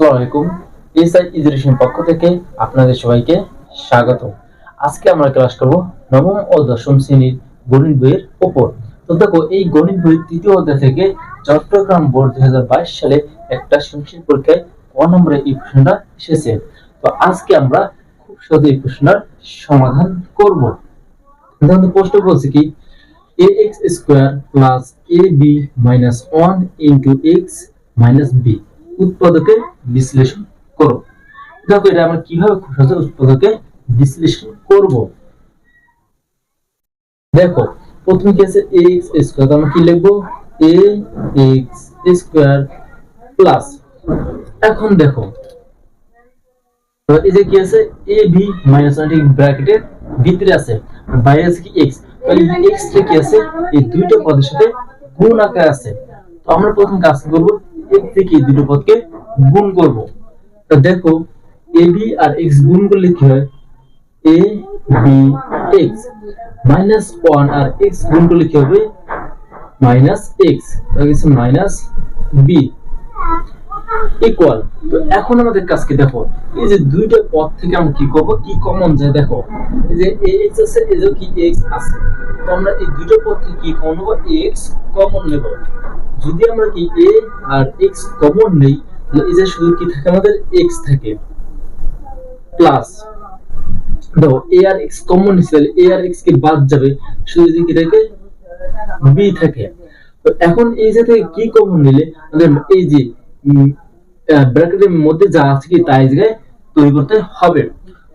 আলাইকুম। SI education পক্ষ থেকে আপনাদের সবাইকে স্বাগত। আজকে আমরা ক্লাস করব নবম ও দশম শ্রেণির গণিত বইয়ের উপর। তো দেখো, এই গণিত বইয়ের তৃতীয় অধ্যায় থেকে চট্টগ্রাম বোর্ড সালে একটা সৃজনশীল পরীক্ষায় ক এই প্রশ্নটা এসেছে। তো আজকে আমরা খুব সহজে এই প্রশ্নটার সমাধান করব। প্রশ্ন বলছে কি a x square plus a b minus one into x minus b উৎপাদকে বিশ্লেষণ করো। দেখো এটা আমরা কীভাবে সহজে উৎপাদকে বিশ্লেষণ করব। দেখো, প্রথমে কি আছে? এক্স স্কোয়ার আমরা কি লিখব? এক্স স্কোয়ার প্লাস এখন দেখো, এই যে কি আছে? এ বি মাইনাস ওয়ান ব্র্যাকেটের ভিতরে আছে। বাইরে আছে কি? এক্স তাহলে টা কি আছে? এই দুইটা পদের সাথে গুণ আকারে আছে। তো আমরা প্রথম কাজ করব এক্স থেকে দুটো পদকে গুণ করব। তো দেখো এ বি আর এক্স গুণ করলে কি হয়? A b x minus one R x গুণ করলে কি হবে? Minus x minus b equal তো এখন আমাদের কাজকে দেখো, এই যে দুইটা পদ থেকে আমরা কি করব? কি কমন যায় দেখো? যে ax আছে, এই যে কি x আছে? তো আমরা এই দুটো পদ থেকে কি কমন নেব x কমন নেব। যদি আমরা কি a আর x কমন নেই এই যে শুধু কি থাকে আমাদের? x থাকে। প্লাস দেখো, a আর x কমন নিচ্ছে a আর x কে বাদ যাবে। শুধু যে কি থাকে? b থাকে। তো এখন এই যে থেকে কি কমন নিলে আমাদের এই যে ব্র্যাকেটের মধ্যে যা আছে কি তাই জায়গায় তৈরি করতে হবে।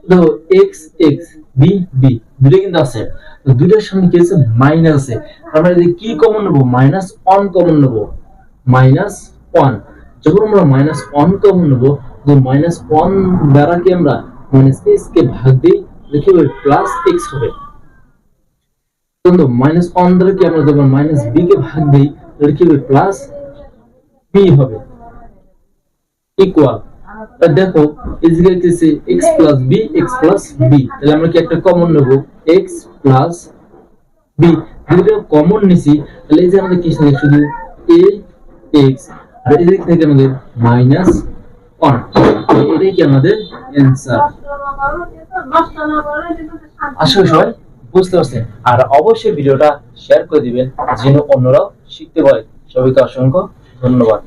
দেখো, x x, b b দুটো কিন্তু আছে। দুটোর সামনে কি আছে? মাইনাস আছে। আমরা যদি কি কমন নেব? মাইনাস 1 কমন নেব। মাইনাস 1 যখন আমরা মাইনাস 1 কমন নেব, তো মাইনাস 1 দ্বারা কি আমরা মাইনাস x কে ভাগ দিই লিখে হবে প্লাস x হবে। মাইনাস 1 দ্বারা কি আমরা যখন মাইনাস b কে ভাগ দিই তাহলে কি হবে প্লাস b হবে। ইকুয়াল দেখো, এই জায়গায় কি আছে x plus b, x plus b, তাহলে আমরা কি একটা কমন নেব? x প্লাস b দুটো কমন নিছি, তাহলে এই যে আমাদের কি আছে শুধু? a x আর এই দিক থেকে আমাদের মাইনাস 1 এটাই কি আমাদের অ্যানসার আশা সবাই বুঝতে পারছেন। আর অবশ্যই ভিডিওটা শেয়ার করে দিবেন, যেন অন্যরাও শিখতে পারে। সবাইকে অসংখ্য ধন্যবাদ।